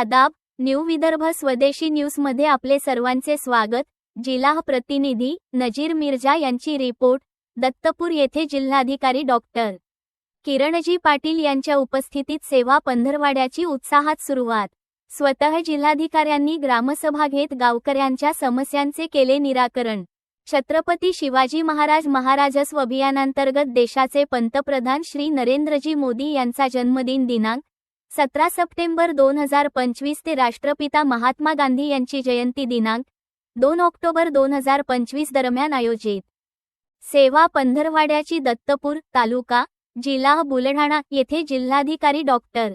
आदाब न्यू विदर्भ स्वदेशी न्यूजमध्ये आपले सर्वांचे स्वागत. जिल्हा प्रतिनिधी नजीर मिर्जा यांची रिपोर्ट दत्तपूर येथे जिल्हाधिकारी डॉक्टर किरणजी पाटील यांच्या उपस्थितीत सेवा पंधरवाड्याची उत्साहात सुरुवात. स्वतः जिल्हाधिकाऱ्यांनी ग्रामसभा घेत गावकऱ्यांच्या समस्यांचे केले निराकरण. छत्रपती शिवाजी महाराज महाराजस्व अभियानांतर्गत देशाचे पंतप्रधान श्री नरेंद्रजी मोदी यांचा जन्मदिन दिनांक सतरा सप्टेंबर दोन हजार पंचवीस ते राष्ट्रपिता महात्मा गांधी यांची जयंती दिनांक दोन ऑक्टोबर दोन हजार पंचवीस दरम्यान आयोजित. सेवा पंधरवाड्याची दत्तपूर तालुका जिल्हा बुलढाणा येथे जिल्हाधिकारी डॉक्टर.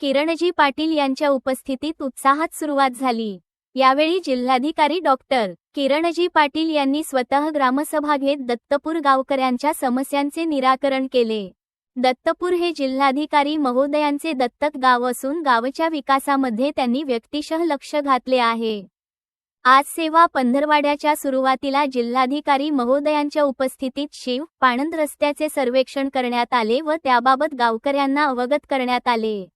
किरणजी पाटील यांच्या उपस्थितीत उत्साहात सुरुवात झाली. यावेळी जिल्हाधिकारी डॉक्टर किरणजी पाटील यांनी स्वतः ग्रामसभा घेत दत्तपूर गावकऱ्यांच्या समस्यांचे निराकरण केले. दत्तपूर हे जिल्हाधिकारी महोदयांचे दत्तक गाव असून गावच्या विकासामध्ये त्यांनी व्यक्तिशः लक्ष घातले आहे. आज सेवा पंधरवाड्याच्या सुरुवातीला जिल्हाधिकारी महोदयांच्या उपस्थितीत शिव पाणंद रस्त्याचे सर्वेक्षण करण्यात आले व त्याबाबत गावकऱ्यांना अवगत करण्यात आले.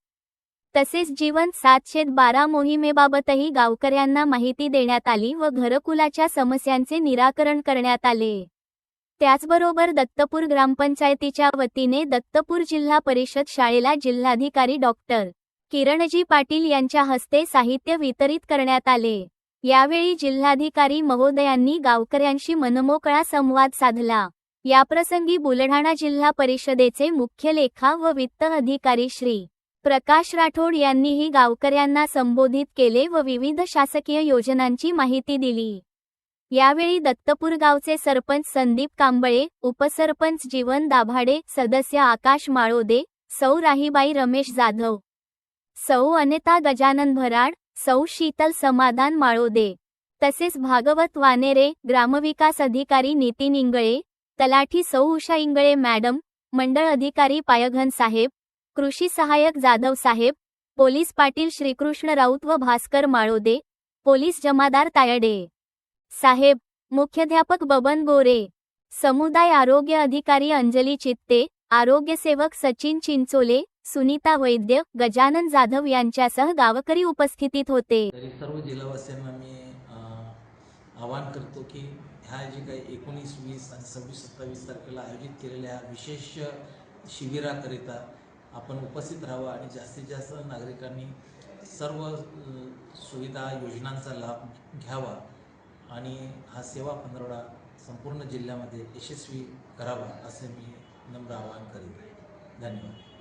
तसेच जीवन सातशे बारा मोहिमेबाबतही गावकऱ्यांना माहिती देण्यात आली व घरकुलाच्या समस्यांचे निराकरण करण्यात आले. त्याचबरोबर दत्तपूर ग्रामपंचायतीच्या वतीने दत्तपूर जिल्हा परिषद शाळेला जिल्हाधिकारी डॉक्टर किरणजी पाटील यांच्या हस्ते साहित्य वितरित करण्यात आले. यावेळी जिल्हाधिकारी महोदयांनी गावकऱ्यांशी मनमोकळा संवाद साधला. याप्रसंगी बुलढाणा जिल्हा परिषदेचे मुख्य लेखा व वित्त अधिकारी श्री. प्रकाश राठोड यांनीही गावकऱ्यांना संबोधित केले व विविध शासकीय योजनांची माहिती दिली. यावेळी दत्तपूर गावचे सरपंच संदीप कांबळे उपसरपंच जीवन दाभाडे सदस्य आकाश माळोदे सौ राहीबाई रमेश जाधव सौ अनिता गजानन भराड सौ शीतल समाधान माळोदे तसेच भागवत वानेरे ग्रामविकास अधिकारी नितीन इंगळे तलाठी सौ उषा इंगळे मॅडम मंडळ अधिकारी पायघन साहेब कृषी सहाय्यक जाधव साहेब पोलीस पाटील श्रीकृष्ण राऊत व भास्कर माळोदे पोलीस जमादार तायडे. साहेब मुख्याध्यापक बबन गोरे समुदाय आरोग्य अधिकारी अंजली चित्ते आरोग्य सेवक सचिन चिंचोले सुनीता वैद्य गजानन जाधव यांच्यासह गावकरी उपस्थितीत होते. तरी सर्व जिल्हावासियांना मी आवाहन करतो की ह्या जे काही एकोणीस वीस आणि सव्वीस सत्तावीस तारखेला आयोजित केलेल्या विशेष शिबिराकरिता आपण उपस्थित राहावं आणि जास्तीत जास्त नागरिकांनी सर्व सुविधा योजनांचा लाभ घ्यावा आणि हा सेवा पंधरवडा संपूर्ण जिल्ह्यामध्ये यशस्वी करावा असे मी नम्र आवाहन करीत आहे धन्यवाद.